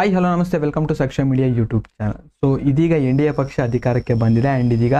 Hi hello ನಮಸ್ತೆ. Welcome to Saksha media YouTube channel so ಇದೀಗ N D A ಪಕ್ಷ ಅಧಿಕಾರಕ್ಕೆ ಬಂದಿದೆ ಆ್ಯಂಡ್ ಇದೀಗ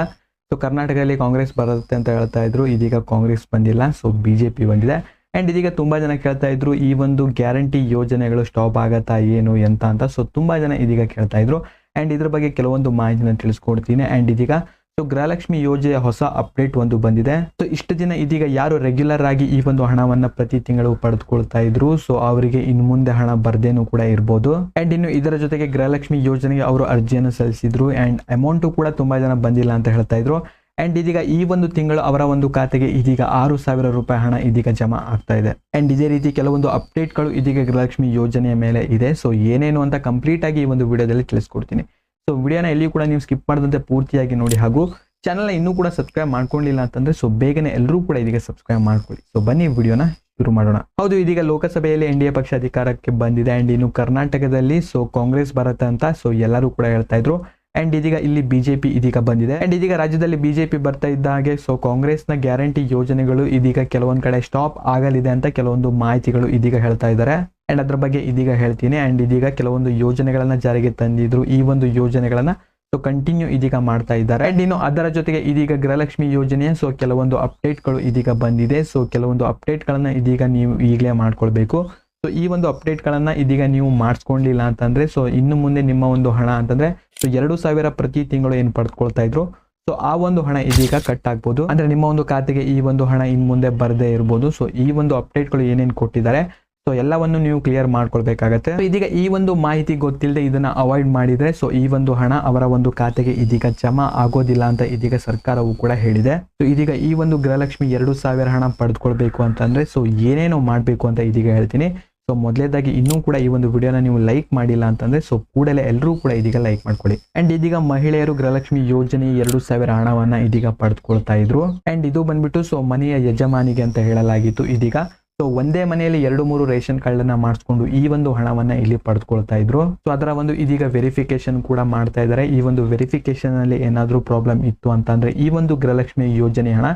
ಸೊ ಕರ್ನಾಟಕದಲ್ಲಿ ಕಾಂಗ್ರೆಸ್ ಬರುತ್ತೆ ಅಂತ ಹೇಳ್ತಾ ಇದ್ರು. ಇದೀಗ ಕಾಂಗ್ರೆಸ್ ಬಂದಿಲ್ಲ ಸೊ ಬಿ ಜೆ ಪಿ ಬಂದಿದೆ. ಆ್ಯಂಡ್ ಇದೀಗ ತುಂಬ ಜನ ಕೇಳ್ತಾ ಇದ್ರು, ಈ ಒಂದು ಗ್ಯಾರಂಟಿ ಯೋಜನೆಗಳು ಸ್ಟಾಪ್ ಆಗತ್ತಾ ಏನು ಎಂತ ಅಂತ. ಸೊ ತುಂಬ ಜನ ಇದೀಗ ಕೇಳ್ತಾ ಇದ್ರು. ಆ್ಯಂಡ್ ಇದ್ರ ಬಗ್ಗೆ ಕೆಲವೊಂದು ಮಾಹಿತಿನ ತಿಳಿಸ್ಕೊಡ್ತೀನಿ. ಆ್ಯಂಡ್ ಇದೀಗ ಸೊ ಗೃಹಲಕ್ಷ್ಮಿ ಯೋಜನೆಯ ಹೊಸ ಅಪ್ಡೇಟ್ ಒಂದು ಬಂದಿದೆ. ಸೊ ಇಷ್ಟು ದಿನ ಇದೀಗ ಯಾರು ರೆಗ್ಯುಲರ್ ಆಗಿ ಈ ಒಂದು ಹಣವನ್ನ ಪ್ರತಿ ತಿಂಗಳು ಪಡೆದುಕೊಳ್ತಾ ಇದ್ರು ಸೊ ಅವರಿಗೆ ಇನ್ನು ಮುಂದೆ ಹಣ ಬರ್ದೇನು ಕೂಡ ಇರಬಹುದು ಅಂಡ್ ಇನ್ನು ಇದರ ಜೊತೆಗೆ ಗೃಹಲಕ್ಷ್ಮಿ ಯೋಜನೆಗೆ ಅವರು ಅರ್ಜಿಯನ್ನು ಸಲ್ಲಿಸಿದ್ರು ಅಂಡ್ ಅಮೌಂಟ್ ಕೂಡ ತುಂಬಾ ಜನ ಬಂದಿಲ್ಲ ಅಂತ ಹೇಳ್ತಾ ಇದ್ರು. ಅಂಡ್ ಇದೀಗ ಈ ಒಂದು ತಿಂಗಳು ಅವರ ಒಂದು ಖಾತೆಗೆ ಇದೀಗ ಆರು ಸಾವಿರ ರೂಪಾಯಿ ಹಣ ಇದೀಗ ಜಮಾ ಆಗ್ತಾ ಇದೆ. ಅಂಡ್ ಇದೇ ರೀತಿ ಕೆಲವೊಂದು ಅಪ್ಡೇಟ್ಗಳು ಇದೀಗ ಗೃಹಲಕ್ಷ್ಮಿ ಯೋಜನೆಯ ಮೇಲೆ ಇದೆ. ಸೊ ಏನೇನು ಅಂತ ಕಂಪ್ಲೀಟ್ ಆಗಿ ಈ ಒಂದು ವಿಡಿಯೋದಲ್ಲಿ ತಿಳಿಸ್ಕೊಡ್ತೀನಿ. ಸೊ ವಿಡಿಯೋನ ಎಲ್ಲಿಯೂ ಕೂಡ ನೀವು ಸ್ಕಿಪ್ ಮಾಡದಂತೆ ಪೂರ್ತಿಯಾಗಿ ನೋಡಿ. ಹಾಗೂ ಚಾನಲ್ನ ಇನ್ನೂ ಕೂಡ ಸಬ್ಸ್ಕ್ರೈಬ್ ಮಾಡ್ಕೊಂಡಿಲ್ಲ ಅಂತಂದ್ರೆ ಸೊ ಬೇಗನೆ ಎಲ್ಲರೂ ಕೂಡ ಇದೀಗ ಸಬ್ಸ್ಕ್ರೈಬ್ ಮಾಡ್ಕೊಳ್ಳಿ. ಸೊ ಬನ್ನಿ ವಿಡಿಯೋನ ಶುರು ಮಾಡೋಣ. ಹೌದು, ಇದೀಗ ಲೋಕಸಭೆಯಲ್ಲಿ ಎನ್ ಡಿ ಪಕ್ಷ ಅಧಿಕಾರಕ್ಕೆ ಬಂದಿದೆ. ಅಂಡ್ ಇನ್ನು ಕರ್ನಾಟಕದಲ್ಲಿ ಸೊ ಕಾಂಗ್ರೆಸ್ ಬರುತ್ತೆ ಅಂತ ಸೊ ಎಲ್ಲರೂ ಕೂಡ ಹೇಳ್ತಾ ಇದ್ರು. ಅಂಡ್ ಇದೀಗ ಇಲ್ಲಿ ಬಿಜೆಪಿ ಇದೀಗ ಬಂದಿದೆ. ಅಂಡ್ ಇದೀಗ ರಾಜ್ಯದಲ್ಲಿ ಬಿಜೆಪಿ ಬರ್ತಾ ಇದ್ದ ಹಾಗೆ ಸೊ ಕಾಂಗ್ರೆಸ್ನ ಗ್ಯಾರಂಟಿ ಯೋಜನೆಗಳು ಇದೀಗ ಕೆಲವೊಂದ್ ಕಡೆ ಸ್ಟಾಪ್ ಆಗಲಿದೆ ಅಂತ ಕೆಲವೊಂದು ಮಾಹಿತಿಗಳು ಇದೀಗ ಹೇಳ್ತಾ ಇದ್ದಾರೆ. ಅಂಡ್ ಅದ್ರ ಬಗ್ಗೆ ಇದೀಗ ಹೇಳ್ತೀನಿ. ಅಂಡ್ ಇದೀಗ ಕೆಲವೊಂದು ಯೋಜನೆಗಳನ್ನ ಜಾರಿಗೆ ತಂದಿದ್ರು. ಈ ಒಂದು ಯೋಜನೆಗಳನ್ನ ಸೊ ಕಂಟಿನ್ಯೂ ಇದೀಗ ಮಾಡ್ತಾ ಇದ್ದಾರೆ. ಅಂಡ್ ಇನ್ನು ಅದರ ಜೊತೆಗೆ ಇದೀಗ ಗೃಹಲಕ್ಷ್ಮಿ ಯೋಜನೆ ಸೊ ಕೆಲವೊಂದು ಅಪ್ಡೇಟ್ಗಳು ಇದೀಗ ಬಂದಿದೆ. ಸೊ ಕೆಲವೊಂದು ಅಪ್ಡೇಟ್ಗಳನ್ನ ಇದೀಗ ನೀವು ಈಗಲೇ ಮಾಡ್ಕೊಳ್ಬೇಕು. ಸೊ ಈ ಒಂದು ಅಪ್ಡೇಟ್ಗಳನ್ನ ಇದೀಗ ನೀವು ಮಾಡಿಸ್ಕೊಂಡಿಲ್ಲ ಅಂತಂದ್ರೆ ಸೊ ಇನ್ನು ಮುಂದೆ ನಿಮ್ಮ ಒಂದು ಹಣ ಅಂತಂದ್ರೆ ಸೊ ಎರಡು ಸಾವಿರ ಪ್ರತಿ ತಿಂಗಳು ಏನು ಪಡ್ಕೊಳ್ತಾ ಇದ್ರು. ಸೊ ಆ ಒಂದು ಹಣ ಇದೀಗ ಕಟ್ ಆಗ್ಬೋದು. ಅಂದ್ರೆ ನಿಮ್ಮ ಒಂದು ಖಾತೆಗೆ ಈ ಒಂದು ಹಣ ಇನ್ ಮುಂದೆ ಬರದೇ ಇರ್ಬೋದು. ಸೊ ಈ ಒಂದು ಅಪ್ಡೇಟ್ಗಳು ಏನೇನು ಕೊಟ್ಟಿದ್ದಾರೆ. ಸೊ ಎಲ್ಲವನ್ನು ನೀವು ಕ್ಲಿಯರ್ ಮಾಡ್ಕೊಳ್ಬೇಕಾಗತ್ತೆ. ಇದೀಗ ಈ ಒಂದು ಮಾಹಿತಿ ಗೊತ್ತಿಲ್ಲದೆ ಇದನ್ನ ಅವಾಯ್ಡ್ ಮಾಡಿದ್ರೆ ಸೊ ಈ ಒಂದು ಹಣ ಅವರ ಒಂದು ಖಾತೆಗೆ ಇದೀಗ ಜಮಾ ಆಗೋದಿಲ್ಲ ಅಂತ ಇದೀಗ ಸರ್ಕಾರವು ಕೂಡ ಹೇಳಿದೆ. ಸೊ ಇದೀಗ ಈ ಒಂದು ಗೃಹಲಕ್ಷ್ಮಿ ಎರಡು ಸಾವಿರ ಹಣ ಪಡೆದುಕೊಳ್ಬೇಕು ಅಂತಂದ್ರೆ ಸೊ ಏನೇನೋ ಮಾಡಬೇಕು ಅಂತ ಇದೀಗ ಹೇಳ್ತೀನಿ. ಸೊ ಮೊದಲೇದಾಗಿ ಇನ್ನೂ ಕೂಡ ಈ ಒಂದು ವಿಡಿಯೋನ ನೀವು ಲೈಕ್ ಮಾಡಿಲ್ಲ ಅಂತಂದ್ರೆ ಸೊ ಕೂಡಲೇ ಎಲ್ಲರೂ ಕೂಡ ಇದೀಗ ಲೈಕ್ ಮಾಡ್ಕೊಳ್ಳಿ. ಅಂಡ್ ಇದೀಗ ಮಹಿಳೆಯರು ಗೃಹಲಕ್ಷ್ಮಿ ಯೋಜನೆ ಎರಡು ಸಾವಿರ ಹಣವನ್ನ ಇದೀಗ ಪಡೆದುಕೊಳ್ತಾ ಇದ್ರು. ಅಂಡ್ ಇದು ಬಂದ್ಬಿಟ್ಟು ಸೊ ಮನೆಯ ಯಜಮಾನಿಗೆ ಅಂತ ಹೇಳಲಾಗಿತ್ತು ಇದೀಗ. ಸೊ ಒಂದೇ ಮನೆಯಲ್ಲಿ ಎರಡು ಮೂರು ರೇಷನ್ ಕಾರ್ಡ್ನ ಮಾಡಿಸ್ಕೊಂಡು ಈ ಒಂದು ಹಣವನ್ನ ಇಲ್ಲಿ ಪಡೆದುಕೊಳ್ತಾ ಇದ್ರು. ಸೊ ಅದರ ಒಂದು ಇದೀಗ ವೆರಿಫಿಕೇಶನ್ ಕೂಡ ಮಾಡ್ತಾ ಇದ್ದಾರೆ ಈ ಒಂದು ವೆರಿಫಿಕೇಶನ್ ಅಲ್ಲಿ ಏನಾದರೂ ಪ್ರಾಬ್ಲಮ್ ಇತ್ತು ಅಂತಂದ್ರೆ, ಈ ಒಂದು ಗೃಹಲಕ್ಷ್ಮಿ ಯೋಜನೆ ಹಣ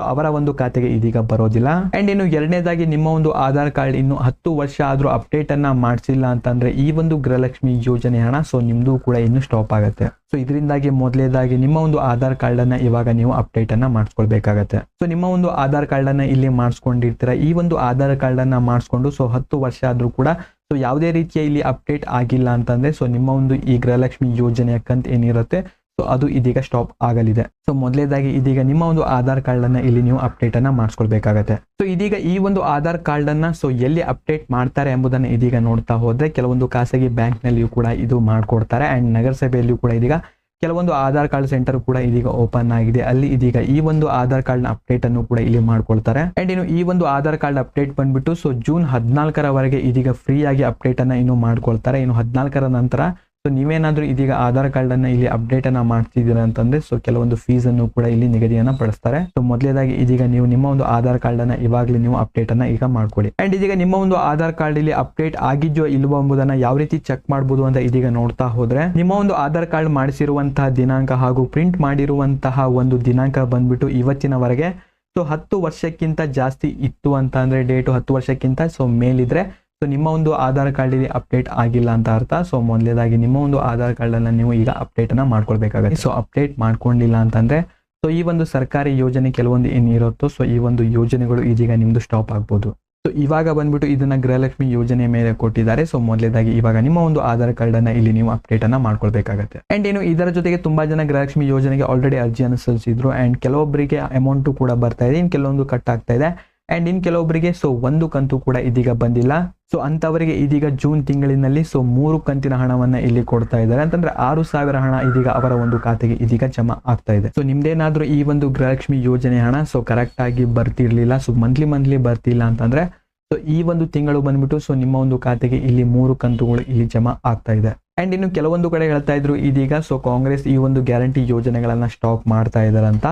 ಸೊ ಅವರ ಒಂದು ಖಾತೆಗೆ ಇದೀಗ ಬರೋದಿಲ್ಲ. ಅಂಡ್ ಇನ್ನು ಎರಡನೇದಾಗಿ ನಿಮ್ಮ ಒಂದು ಆಧಾರ್ ಕಾರ್ಡ್ ಇನ್ನು ಹತ್ತು ವರ್ಷ ಆದ್ರೂ ಅಪ್ಡೇಟ್ ಅನ್ನ ಮಾಡಿಸಿಲ್ಲ ಅಂತಂದ್ರೆ ಈ ಒಂದು ಗೃಹಲಕ್ಷ್ಮಿ ಯೋಜನೆ ಹಣ ಸೊ ನಿಮ್ದು ಕೂಡ ಇನ್ನು ಸ್ಟಾಪ್ ಆಗುತ್ತೆ. ಸೊ ಇದರಿಂದಾಗಿ ಮೊದಲೇದಾಗಿ ನಿಮ್ಮ ಒಂದು ಆಧಾರ್ ಕಾರ್ಡ್ ಅನ್ನ ಇವಾಗ ನೀವು ಅಪ್ಡೇಟ್ ಅನ್ನ ಮಾಡಿಸ್ಕೊಳ್ಬೇಕಾಗತ್ತೆ. ಸೊ ನಿಮ್ಮ ಒಂದು ಆಧಾರ್ ಕಾರ್ಡ್ ಅನ್ನ ಇಲ್ಲಿ ಮಾಡಿಸ್ಕೊಂಡಿರ್ತೀರ, ಈ ಒಂದು ಆಧಾರ್ ಕಾರ್ಡ್ ಅನ್ನ ಮಾಡಿಸ್ಕೊಂಡು ಸೊ ಹತ್ತು ವರ್ಷ ಆದ್ರೂ ಕೂಡ ಸೊ ಯಾವುದೇ ರೀತಿಯ ಇಲ್ಲಿ ಅಪ್ಡೇಟ್ ಆಗಿಲ್ಲ ಅಂತಂದ್ರೆ ಸೊ ನಿಮ್ಮ ಒಂದು ಈ ಗೃಹಲಕ್ಷ್ಮಿ ಯೋಜನೆಯ ಕಂತ್ ಏನಿರುತ್ತೆ ಸೊ ಅದು ಇದೀಗ ಸ್ಟಾಪ್ ಆಗಲಿದೆ. ಸೊ ಮೊದಲೇದಾಗಿ ಇದೀಗ ನಿಮ್ಮ ಒಂದು ಆಧಾರ್ ಕಾರ್ಡ್ ಅನ್ನ ಇಲ್ಲಿ ನೀವು ಅಪ್ಡೇಟ್ ಅನ್ನ ಮಾಡಿಸ್ಕೊಳ್ಬೇಕಾಗತ್ತೆ. ಸೊ ಇದೀಗ ಈ ಒಂದು ಆಧಾರ್ ಕಾರ್ಡ್ ಅನ್ನ ಸೊ ಎಲ್ಲಿ ಅಪ್ಡೇಟ್ ಮಾಡ್ತಾರೆ ಎಂಬುದನ್ನ ಇದೀಗ ನೋಡ್ತಾ ಹೋದ್ರೆ ಕೆಲವೊಂದು ಖಾಸಗಿ ಬ್ಯಾಂಕ್ ನಲ್ಲಿಯೂ ಕೂಡ ಇದು ಮಾಡ್ಕೊಡ್ತಾರೆ. ಅಂಡ್ ನಗರಸಭೆಯಲ್ಲಿಯೂ ಕೂಡ ಇದೀಗ ಕೆಲವೊಂದು ಆಧಾರ್ ಕಾರ್ಡ್ ಸೆಂಟರ್ ಕೂಡ ಇದೀಗ ಓಪನ್ ಆಗಿದೆ. ಅಲ್ಲಿ ಇದೀಗ ಈ ಒಂದು ಆಧಾರ್ ಕಾರ್ಡ್ನ ಅಪ್ಡೇಟ್ ಅನ್ನು ಕೂಡ ಇಲ್ಲಿ ಮಾಡ್ಕೊಳ್ತಾರೆ. ಅಂಡ್ ಇನ್ನು ಈ ಒಂದು ಆಧಾರ್ ಕಾರ್ಡ್ ಅಪ್ಡೇಟ್ ಬಂದ್ಬಿಟ್ಟು ಸೊ ಜೂನ್ ಹದಿನಾಲ್ಕರವರೆಗೆ ಇದೀಗ ಫ್ರೀ ಆಗಿ ಅಪ್ಡೇಟ್ ಅನ್ನ ಇನ್ನು ಮಾಡ್ಕೊಳ್ತಾರೆ. ಇನ್ನು ಹದಿನಾಲ್ಕರ ನಂತರ ಸೊ ನೀವೇನಾದ್ರೂ ಇದೀಗ ಆಧಾರ್ ಕಾರ್ಡ್ ಅನ್ನ ಇಲ್ಲಿ ಅಪ್ಡೇಟ್ ಅನ್ನ ಮಾಡ್ತಿದ್ದೀರಾ ಅಂತಂದ್ರೆ ಸೊ ಕೆಲವೊಂದು ಫೀಸ್ ಅನ್ನು ಕೂಡ ಇಲ್ಲಿ ನಿಗದಿಯನ್ನ ಪಡಿಸ್ತಾರೆ. ಸೊ ಮೊದಲೇದಾಗಿ ಇದೀಗ ನೀವು ನಿಮ್ಮ ಒಂದು ಆಧಾರ್ ಕಾರ್ಡ್ ಅನ್ನ ಇವಾಗಲೇ ನೀವು ಅಪ್ಡೇಟ್ ಅನ್ನ ಈಗ ಮಾಡ್ಕೊಳ್ಳಿ ಅಂಡ್ ಇದೀಗ ನಿಮ್ಮ ಒಂದು ಆಧಾರ್ ಕಾರ್ಡ್ ಇಲ್ಲಿ ಅಪ್ಡೇಟ್ ಆಗಿದ್ಯೋ ಇಲ್ವೋ ಎಂಬುದನ್ನ ಯಾವ ರೀತಿ ಚೆಕ್ ಮಾಡಬಹುದು ಅಂತ ಇದೀಗ ನೋಡ್ತಾ ಹೋದ್ರೆ, ನಿಮ್ಮ ಒಂದು ಆಧಾರ್ ಕಾರ್ಡ್ ಮಾಡಿಸಿರುವಂತಹ ದಿನಾಂಕ ಹಾಗೂ ಪ್ರಿಂಟ್ ಮಾಡಿರುವಂತಹ ಒಂದು ದಿನಾಂಕ ಬಂದ್ಬಿಟ್ಟು ಇವತ್ತಿನವರೆಗೆ ಸೊ ಹತ್ತು ವರ್ಷಕ್ಕಿಂತ ಜಾಸ್ತಿ ಇತ್ತು ಅಂತ ಅಂದ್ರೆ ಡೇಟು ಹತ್ತು ವರ್ಷಕ್ಕಿಂತ ಸೊ ಮೇಲಿದ್ರೆ ಸೊ ನಿಮ್ಮ ಒಂದು ಆಧಾರ್ ಕಾರ್ಡ್ ಇಲ್ಲಿ ಅಪ್ಡೇಟ್ ಆಗಿಲ್ಲ ಅಂತ ಅರ್ಥ. ಸೊ ಮೊದಲೇದಾಗಿ ನಿಮ್ಮ ಒಂದು ಆಧಾರ್ ಕಾರ್ಡ್ ಅನ್ನ ನೀವು ಈಗ ಅಪ್ಡೇಟ್ ಅನ್ನ ಮಾಡ್ಕೊಳ್ಬೇಕಾಗುತ್ತೆ. ಸೊ ಅಪ್ಡೇಟ್ ಮಾಡ್ಕೊಂಡಿಲ್ಲ ಅಂತಂದ್ರೆ ಸೊ ಈ ಒಂದು ಸರ್ಕಾರಿ ಯೋಜನೆ ಕೆಲವೊಂದು ಏನಿರುತ್ತೋ ಸೊ ಈ ಒಂದು ಯೋಜನೆಗಳು ಇದೀಗ ನಿಮ್ದು ಸ್ಟಾಪ್ ಆಗ್ಬೋದು. ಸೊ ಇವಾಗ ಬಂದ್ಬಿಟ್ಟು ಇದನ್ನ ಗೃಹಲಕ್ಷ್ಮಿ ಯೋಜನೆ ಮೇಲೆ ಕೊಟ್ಟಿದ್ದಾರೆ. ಸೊ ಮೊದಲೇದಾಗಿ ಇವಾಗ ನಿಮ್ಮ ಒಂದು ಆಧಾರ್ ಕಾರ್ಡ್ ಅನ್ನ ಇಲ್ಲಿ ನೀವು ಅಪ್ಡೇಟ್ ಅನ್ನ ಮಾಡ್ಕೊಳ್ಬೇಕಾಗುತ್ತೆ. ಅಂಡ್ ಏನು, ಇದರ ಜೊತೆಗೆ ತುಂಬಾ ಜನ ಗೃಹಲಕ್ಷ್ಮಿ ಯೋಜನೆಗೆ ಆಲ್ರೆಡಿ ಅರ್ಜಿಯನ್ನು ಸಲ್ಲಿಸಿದ್ರು ಅಂಡ್ ಕೆಲವೊಬ್ಬರಿಗೆ ಅಮೌಂಟ್ ಕೂಡ ಬರ್ತಾ ಇದೆ. ಇನ್ ಕೆಲವೊಂದು ಕಟ್ ಆಗ್ತಾ ಇದೆ. ಅಂಡ್ ಇನ್ ಕೆಲವೊಬ್ಬರಿಗೆ ಸೊ ಒಂದು ಕಂತು ಕೂಡ ಇದೀಗ ಬಂದಿಲ್ಲ. ಸೊ ಅಂತವರಿಗೆ ಇದೀಗ ಜೂನ್ ತಿಂಗಳಿನಲ್ಲಿ ಸೊ ಮೂರು ಕಂತಿನ ಹಣವನ್ನ ಇಲ್ಲಿ ಕೊಡ್ತಾ ಇದ್ದಾರೆ. ಅಂತಂದ್ರೆ ಆರು ಸಾವಿರ ಹಣ ಇದೀಗ ಅವರ ಒಂದು ಖಾತೆಗೆ ಇದೀಗ ಜಮಾ ಆಗ್ತಾ ಇದೆ. ಸೊ ನಿಮ್ದೇನಾದ್ರೂ ಈ ಒಂದು ಗೃಹಲಕ್ಷ್ಮಿ ಯೋಜನೆ ಹಣ ಸೊ ಕರೆಕ್ಟ್ ಆಗಿ ಬರ್ತಿರ್ಲಿಲ್ಲ ಸೊ ಮಂತ್ಲಿ ಮಂತ್ಲಿ ಬರ್ತಿಲ್ಲ ಅಂತಂದ್ರೆ ಸೊ ಈ ಒಂದು ತಿಂಗಳು ಬಂದ್ಬಿಟ್ಟು ಸೊ ನಿಮ್ಮ ಒಂದು ಖಾತೆಗೆ ಇಲ್ಲಿ ಮೂರು ಕಂತುಗಳು ಇಲ್ಲಿ ಜಮಾ ಆಗ್ತಾ ಇದೆ. ಅಂಡ್ ಇನ್ನು ಕೆಲವೊಂದು ಕಡೆ ಹೇಳ್ತಾ ಇದ್ರು, ಇದೀಗ ಸೊ ಕಾಂಗ್ರೆಸ್ ಈ ಒಂದು ಗ್ಯಾರಂಟಿ ಯೋಜನೆಗಳನ್ನ ಸ್ಟಾಪ್ ಮಾಡ್ತಾ ಇದಾರಂತ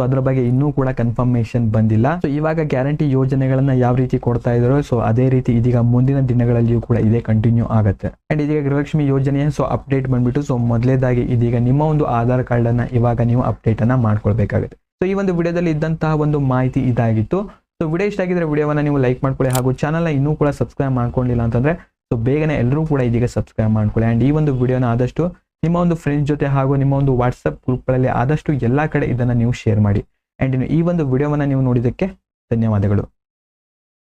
ಸೊ ಅದ್ರ ಬಗ್ಗೆ ಇನ್ನೂ ಕೂಡ ಕನ್ಫರ್ಮೇಶನ್ ಬಂದಿಲ್ಲ. ಸೊ ಇವಾಗ ಗ್ಯಾರಂಟಿ ಯೋಜನೆಗಳನ್ನ ಯಾವ ರೀತಿ ಕೊಡ್ತಾ ಇದ್ರು ಸೊ ಅದೇ ರೀತಿ ಇದೀಗ ಮುಂದಿನ ದಿನಗಳಲ್ಲಿಯೂ ಕೂಡ ಇದೇ ಕಂಟಿನ್ಯೂ ಆಗುತ್ತೆ. ಅಂಡ್ ಇದೀಗ ಗೃಹಲಕ್ಷ್ಮಿ ಯೋಜನೆಯ ಸೊ ಅಪ್ಡೇಟ್ ಬಂದ್ಬಿಟ್ಟು ಸೊ ಮೊದಲೇದಾಗಿ ಇದೀಗ ನಿಮ್ಮ ಒಂದು ಆಧಾರ್ ಕಾರ್ಡ್ ಅನ್ನ ಇವಾಗ ನೀವು ಅಪ್ಡೇಟ್ ಅನ್ನ ಮಾಡ್ಕೊಳ್ಬೇಕಾಗುತ್ತೆ. ಸೊ ಈ ಒಂದು ವಿಡಿಯೋದಲ್ಲಿ ಇದ್ದಂತಹ ಒಂದು ಮಾಹಿತಿ ಇದಾಗಿತ್ತು. ಸೊ ವಿಡಿಯೋ ಇಷ್ಟ ಆಗಿದ್ರೆ ವಿಡಿಯೋವನ್ನ ನೀವು ಲೈಕ್ ಮಾಡ್ಕೊಳ್ಳಿ ಹಾಗೂ ಚಾನಲ್ನ ಇನ್ನೂ ಕೂಡ ಸಬ್ಸ್ಕ್ರೈಬ್ ಮಾಡ್ಕೊಂಡಿಲ್ಲ ಅಂತಂದ್ರೆ ಸೊ ಬೇಗನೆ ಎಲ್ಲರೂ ಕೂಡ ಇದೀಗ ಸಬ್ಸ್ಕ್ರೈಬ್ ಮಾಡ್ಕೊಳ್ಳಿ. ಅಂಡ್ ಈ ಒಂದು ವಿಡಿಯೋನ ಆದಷ್ಟು ನಿಮ್ಮ ಒಂದು ಫ್ರೆಂಡ್ಸ್ ಜೊತೆ ಹಾಗೂ ನಿಮ್ಮ ಒಂದು ವಾಟ್ಸಪ್ ಗ್ರೂಪ್ಗಳಲ್ಲಿ ಆದಷ್ಟು ಎಲ್ಲ ಕಡೆ ಇದನ್ನು ನೀವು ಶೇರ್ ಮಾಡಿ. ಆ್ಯಂಡ್ ಈ ಒಂದು ವಿಡಿಯೋವನ್ನು ನೀವು ನೋಡಿದ್ದಕ್ಕೆ ಧನ್ಯವಾದಗಳು.